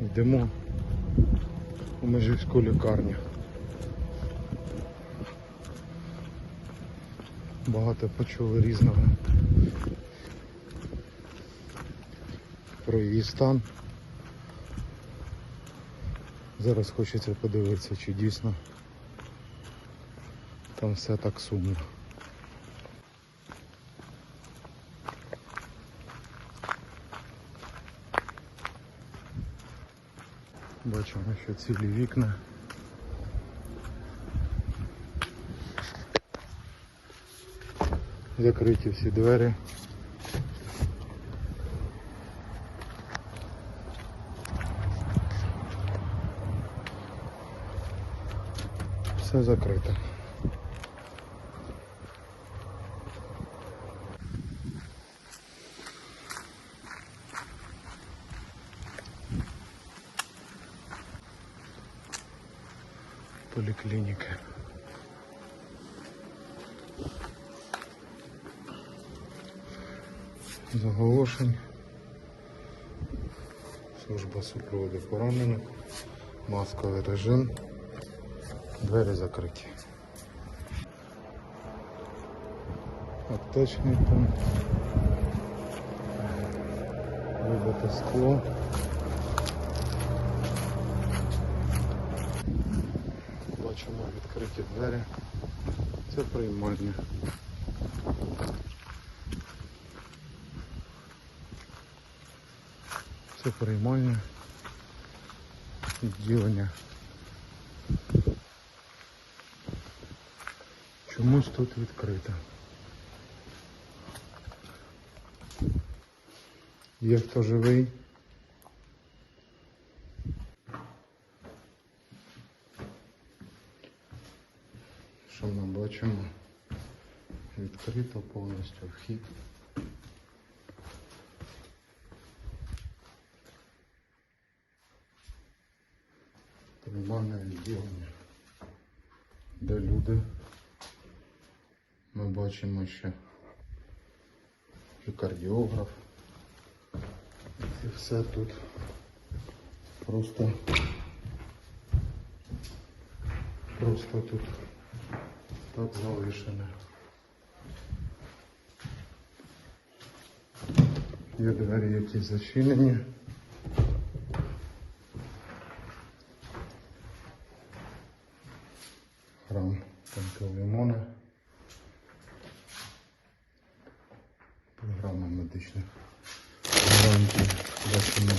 Йдемо у Межівську лікарню. Багато почули різного про її стан. Зараз хочеться подивитися, чи дійсно там все так сумно. Бачимо, що цілі вікна. Закриті всі двері. Все Поліклініки. Заголошень. Служба супроводу поранених. Масковий режим. Двері закриті. Аптечний пункт. Вибите скло. Бачимо відкриті двері. Це приймальня. Це приймальня. Відділення. Чомусь тут відкрито. Є хто живий? Що ми бачимо? Відкрито повністю вхід. Приймальне відділення, де люди. Ми бачимо ще і кардіограф. І все тут просто просто тут так залишене. Є двері, які зачинені. Храм Пантелеймона. Програма медичних гарантій. Бачимо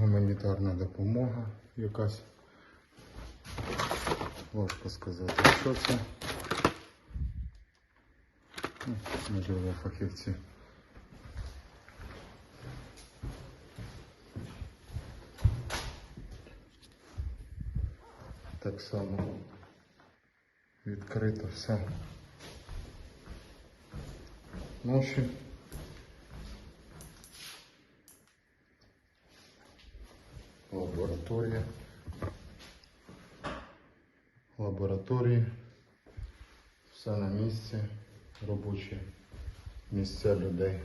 гуманітарна допомога якась. Важко сказати, що це. Ну, Можливо, фахівці. Так само відкрито все. Ноші. Лабораторія. Лабораторії. Все на місці. Робочі місця людей.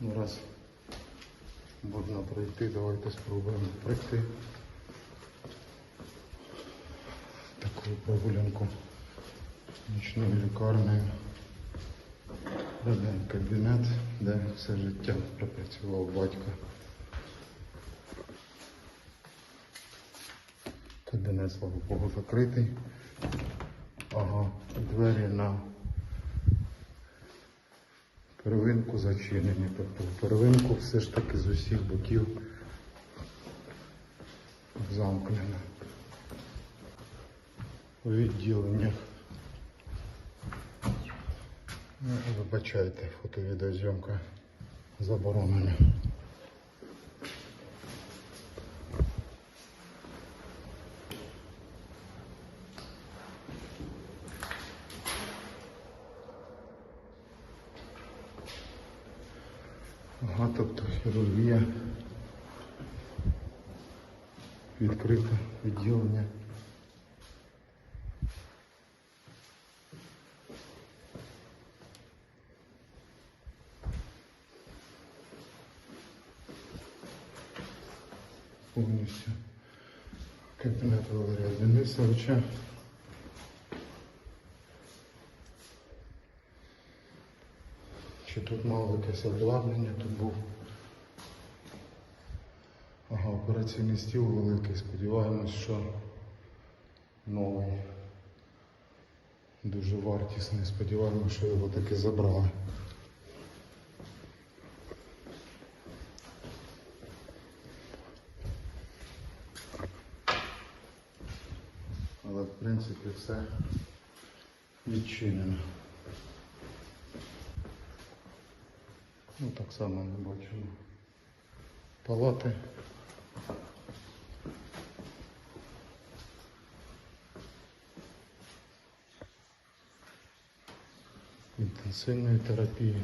Ну, раз можна пройти, давайте спробуємо пройти. Таку прогулянку нічною лікарнею. Родин кабінет, де все життя пропрацював батько. Кабінет, слава Богу, закритий. Ага, двері на первинку зачинені. Тобто первинку все ж таки з усіх боків замкнено. У відділеннях. Ну, Вибачайте, фото-відеозйомка заборонена. відкрите відділення. Повністю кабінет Валерія Денисовича. Чи тут мало якесь обладнання, тут був. Ага, операційний стіл великий, сподіваємось, що новий. Дуже вартісний. Сподіваємось, що його таки забрали. Але в принципі все відчинено. Ну так само ми бачимо. Палати. Інтенсивної терапії.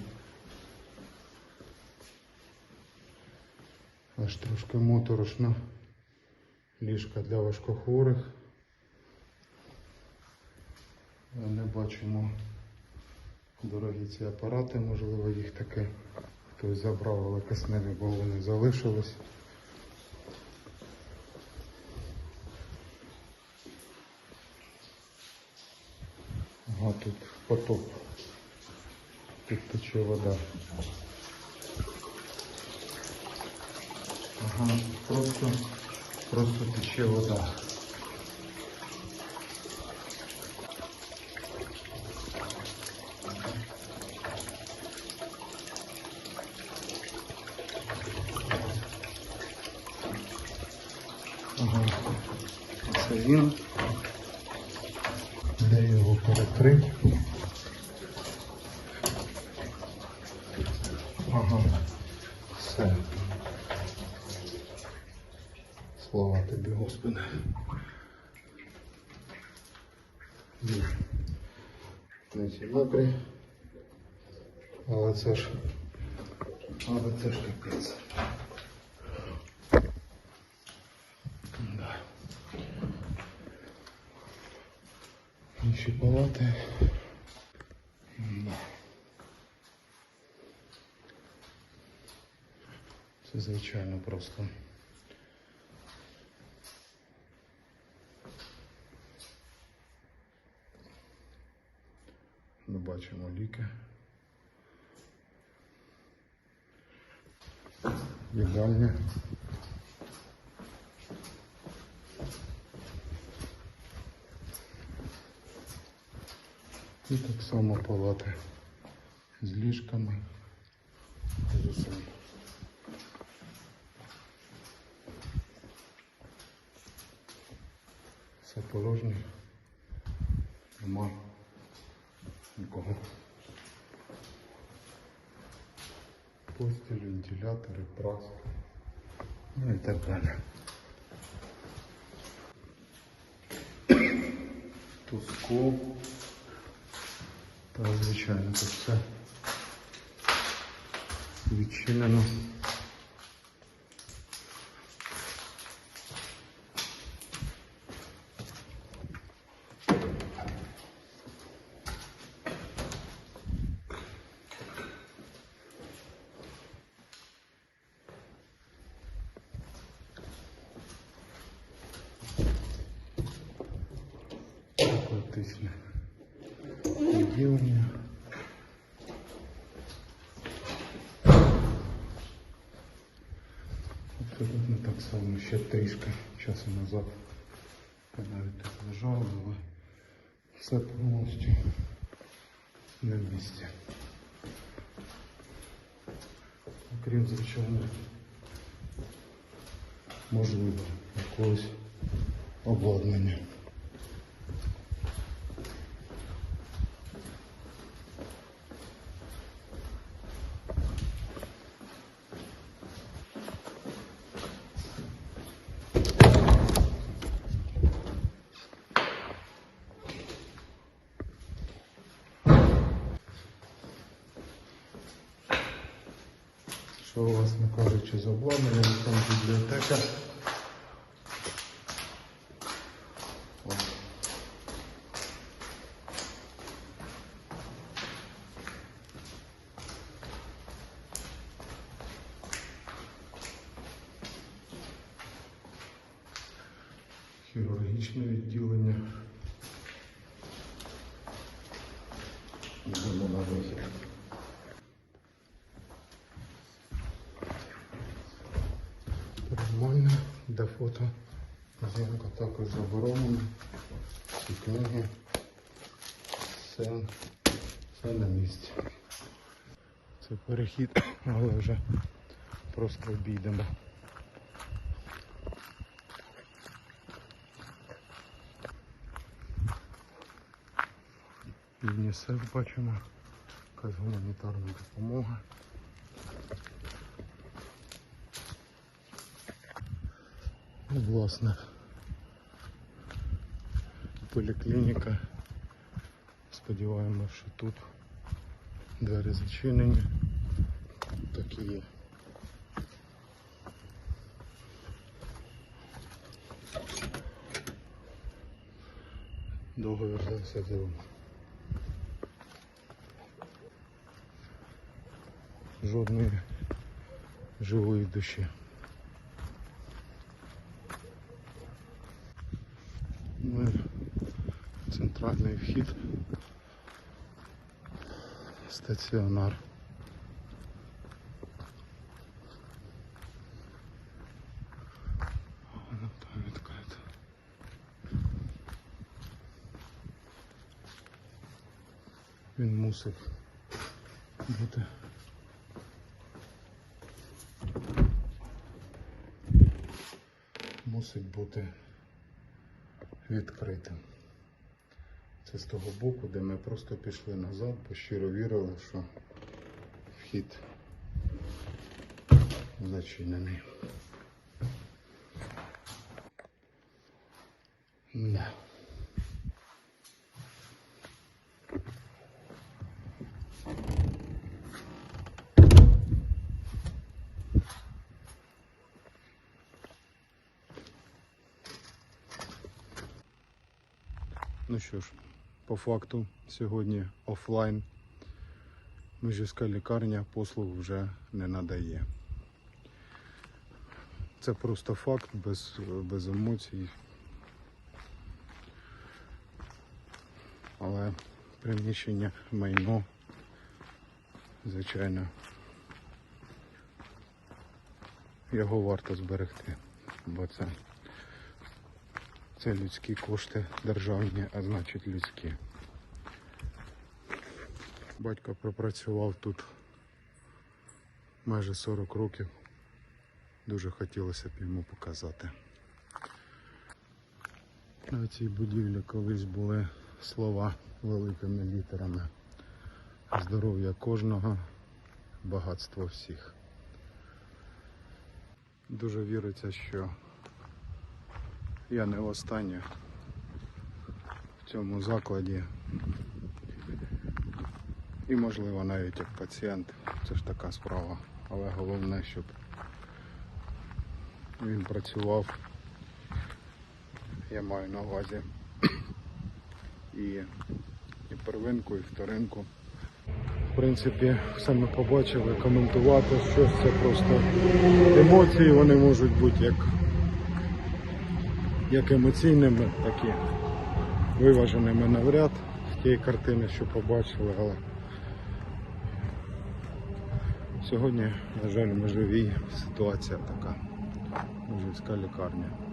Аж трошки моторошно. Ліжка для важкохворих. Не бачимо дорогі ці апарати, можливо, їх таки хтось забрав, але кисневі балони залишились. Ага, тут потоп. Тут тече вода. Ага, просто, просто тече вода. Ага. Це він. Де його перекрить? Ага. Все. Слава тобі, Господи. Ці мокрі. Але це ж. Але це ж капець. Да. Інші палати. Да. Це звичайно просто. Ми бачимо ліки. Їдальня. І так само палати з ліжками. З усім. Все. Нема нікого. Постіль, вентилятори, праски. Ну і так далі. Тусков. Та звичайно тут все відчинено. Терапевтичне відділення. Абсолютно так само ще трішки часу назад. Я навіть так лежав, але все повністю не в місці. Окрім, звичайно, можливо, якогось обладнання. Що власне кажучи з обладнанням, там бібліотека. О. Хірургічне відділення. Йдемо на вихід. Нормально, де фото. Зйомка також заборонена. Всі книги. Все, все на місці. Це перехід, але вже просто обійдемо. ЮНІСЕФ бачимо, якась гуманітарна допомога. Ну, власне, поліклініка. Сподіваємося, що тут двері зачинені. Так і є. Договір за все зробимо. Жодної живої душі. І вхід. Стаціонар. Воно. Він мусив бути. Мусить бути відкритим. Це з того боку, де ми просто пішли назад, бо щиро вірили, що вхід зачинений. Да. Ну що ж, по факту сьогодні офлайн. Межівська лікарня послуг вже не надає. Це просто факт без, без емоцій. Але приміщення майно, звичайно, його варто зберегти, бо це це людські кошти державні, а значить людські. Батько пропрацював тут майже 40 років. Дуже хотілося б йому показати. На цій будівлі колись були слова великими літерами. Здоров'я кожного, багатство всіх. Дуже віриться, що я не востаннє в цьому закладі. І можливо навіть як пацієнт. Це ж така справа. Але головне, щоб він працював. Я маю на увазі і, і первинку, і вторинку. В принципі, все ми побачили, коментувати щось це просто емоції, вони можуть бути як як емоційними, так і виваженими навряд з тієї картини, що побачили, але сьогодні, на жаль, межовій ситуація така. Межівська лікарня.